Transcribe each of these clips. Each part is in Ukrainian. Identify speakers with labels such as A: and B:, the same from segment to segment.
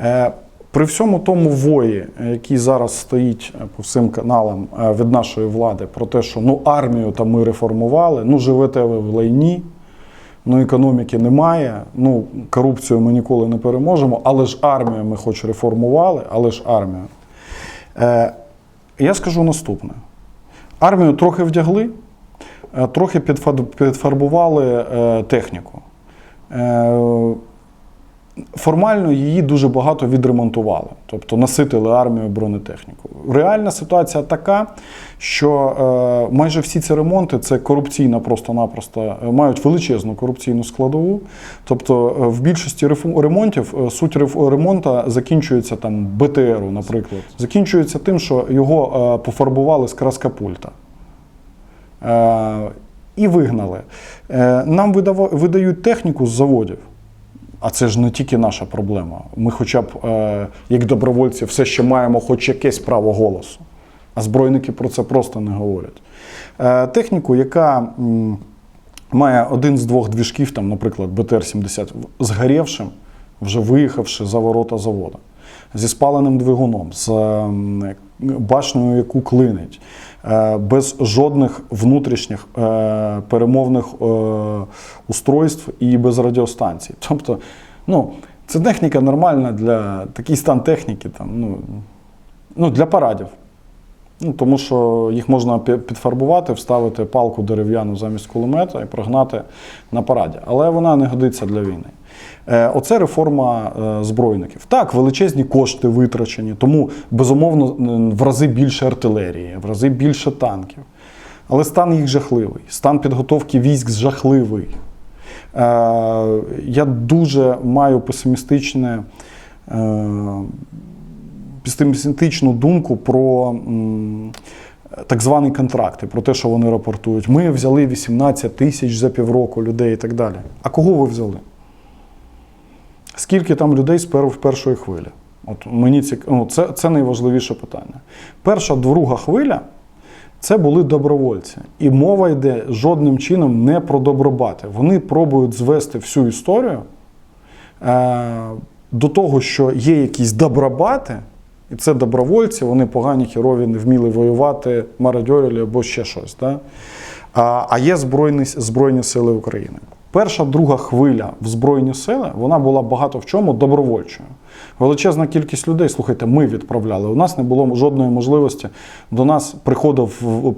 A: Е, При всьому тому вої, який зараз стоїть е, по всім каналам е, від нашої влади, про те, що ну армію там ми реформували, ну живете ви в лайні, ну економіки немає, ну корупцію ми ніколи не переможемо, але ж армію ми хоч реформували, але ж армію. Я скажу наступне: армію трохи вдягли, трохи підфарбували техніку. Формально її дуже багато відремонтували, тобто наситили армію бронетехніку. Реальна ситуація така, що е, майже всі ці ремонти це корупційна просто-напросто е, мають величезну корупційну складову. Тобто, е, в більшості ремонтів суть ремонту закінчується там БТРу, наприклад, закінчується тим, що його пофарбували з краска пульта. Е, і вигнали. Нам видають техніку з заводів. А це ж не тільки наша проблема. Ми, хоча б, е, як добровольці, все ще маємо хоч якесь право голосу. А збройники про це просто не говорять. Е, техніку, яка м, має один з двох двіжків, там, наприклад, БТР-70, згорівшим, вже виїхавши за ворота заводу, зі спаленим двигуном, з ем, башнею, яку клинить, е, без жодних внутрішніх е, перемовних е, устройств і без радіостанцій. Тобто, ну, це техніка нормальна для такий стан техніки, там, ну, ну, для парадів. Ну, тому що їх можна підфарбувати, вставити палку дерев'яну замість кулемета і прогнати на параді. Але вона не годиться для війни. Е, Оце реформа е, збройників. Так, величезні кошти витрачені, тому безумовно в рази більше артилерії, в рази більше танків. Але стан їх жахливий, стан підготовки військ жахливий. Е, Я дуже маю песимістичне. Е, думку про так звані контракти, про те, що вони рапортують. Ми взяли 18 тисяч за півроку людей і так далі. А кого ви взяли? Скільки там людей з першої хвилі? От мені цік... ну, це, це найважливіше питання. Перша, друга хвиля це були добровольці. І мова йде жодним чином не про добробати. Вони пробують звести всю історію е, до того, що є якісь добробати, і це добровольці, вони погані, херові, не вміли воювати, мародьорили або ще щось. Да? А, а є Збройні, Збройні Сили України. Перша, друга хвиля в Збройні сили вона була багато в чому добровольчою. Величезна кількість людей, слухайте, ми відправляли. У нас не було жодної можливості. До нас приходив,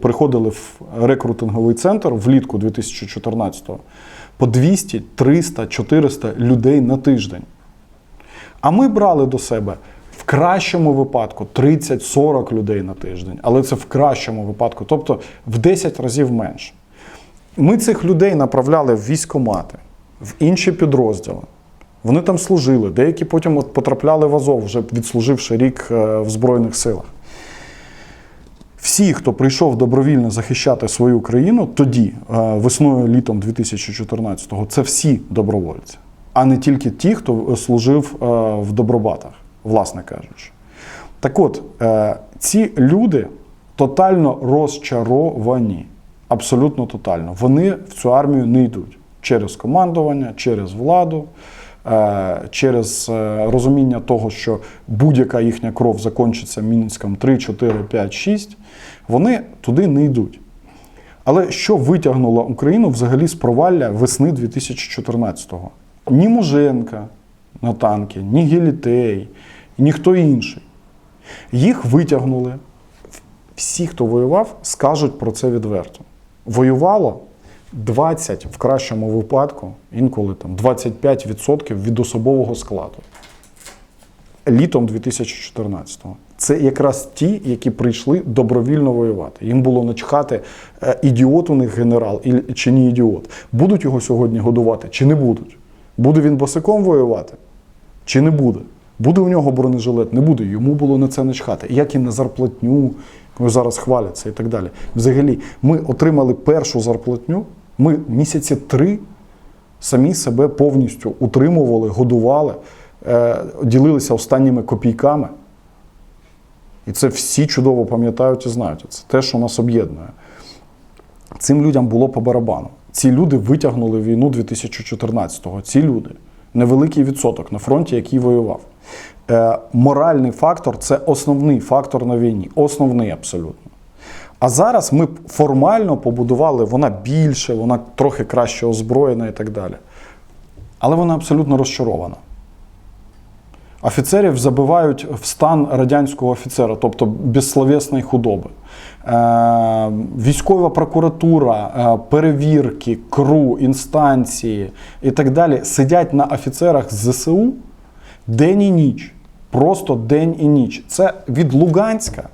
A: приходили в рекрутинговий центр влітку 2014-го по 200, 300, 400 людей на тиждень. А ми брали до себе кращому випадку 30-40 людей на тиждень, але це в кращому випадку, тобто в 10 разів менше. Ми цих людей направляли в військомати, в інші підрозділи. Вони там служили, деякі потім от потрапляли в Азов, вже відслуживши рік е, в Збройних силах. Всі, хто прийшов добровільно захищати свою країну, тоді, е, весною літом 2014-го, це всі добровольці, а не тільки ті, хто служив е, в добробатах, власне кажучи. Так от, е, ці люди тотально розчаровані. Абсолютно тотально. Вони в цю армію не йдуть через командування, через владу, е, через е, розуміння того, що будь-яка їхня кров закінчиться Мінськом 3, 4, 5, 6. Вони туди не йдуть. Але що витягнуло Україну взагалі з провалля весни 2014-го? Ні Муженка на танки, ні Гелітей, ніхто інший. Їх витягнули. Всі, хто воював, скажуть про це відверто. Воювало 20 в кращому випадку, інколи там 25% від особового складу. Літом 2014-го. Це якраз ті, які прийшли добровільно воювати. Їм було начхати, е, ідіот у них генерал чи не ідіот. Будуть його сьогодні годувати чи не будуть? Буде він босиком воювати? Чи не буде? Буде у нього бронежилет? Не буде. Йому було на це начхати. Як і на зарплатню, яку зараз хваляться і так далі. Взагалі, ми отримали першу зарплатню, ми місяці три самі себе повністю утримували, годували, е, ділилися останніми копійками. І це всі чудово пам'ятають і знають. Це те, що нас об'єднує. Цим людям було по барабану. Ці люди витягнули війну 2014-го. Ці люди невеликий відсоток на фронті, який воював. Е, моральний фактор це основний фактор на війні. Основний абсолютно. А зараз ми формально побудували, вона більше, вона трохи краще озброєна і так далі. Але вона абсолютно розчарована. Офіцерів забивають в стан радянського офіцера, тобто безсловесної худоби. Е, військова прокуратура, е, перевірки, КРУ, інстанції і так далі сидять на офіцерах з ЗСУ день і ніч. Просто день і ніч. Це від Луганська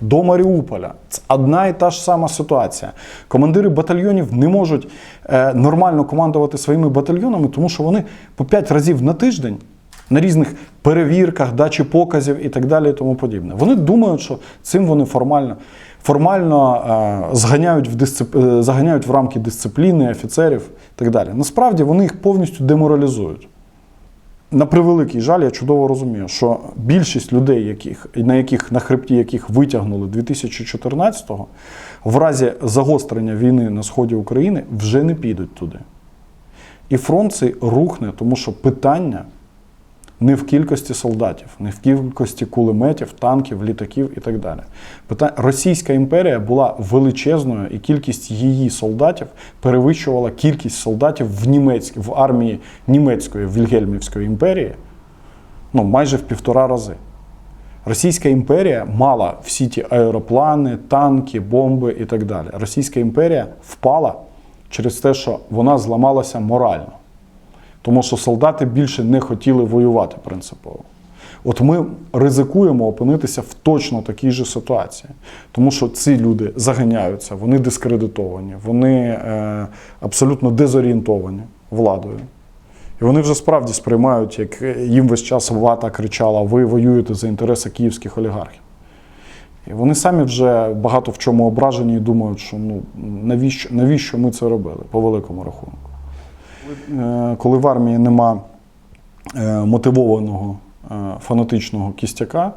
A: до Маріуполя. Це одна і та ж сама ситуація. Командири батальйонів не можуть е, нормально командувати своїми батальйонами, тому що вони по 5 разів на тиждень на різних перевірках, дачі показів і так далі, і тому подібне. Вони думають, що цим вони формально, формально е, зганяють, в дисцип... е, заганяють в рамки дисципліни офіцерів і так далі. Насправді вони їх повністю деморалізують. На превеликий жаль, я чудово розумію, що більшість людей, яких, на яких на хребті яких витягнули 2014-го, в разі загострення війни на сході України вже не підуть туди. І фронт цей рухне, тому що питання не в кількості солдатів, не в кількості кулеметів, танків, літаків і так далі. Російська імперія була величезною, і кількість її солдатів перевищувала кількість солдатів в німецькій, в армії німецької Вільгельмівської імперії ну, майже в півтора рази. Російська імперія мала всі ті аероплани, танки, бомби і так далі. Російська імперія впала через те, що вона зламалася морально. Тому що солдати більше не хотіли воювати принципово. От ми ризикуємо опинитися в точно такій же ситуації, тому що ці люди заганяються, вони дискредитовані, вони е, абсолютно дезорієнтовані владою. І вони вже справді сприймають, як їм весь час влада кричала: ви воюєте за інтереси київських олігархів. І вони самі вже багато в чому ображені і думають, що ну навіщо, навіщо ми це робили по великому рахунку. Е, Коли в армії нема е, мотивованого е, фанатичного кістяка,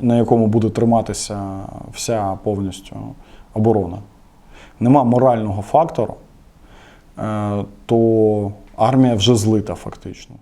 A: на якому буде триматися вся повністю оборона, нема морального фактору, то армія вже злита фактично.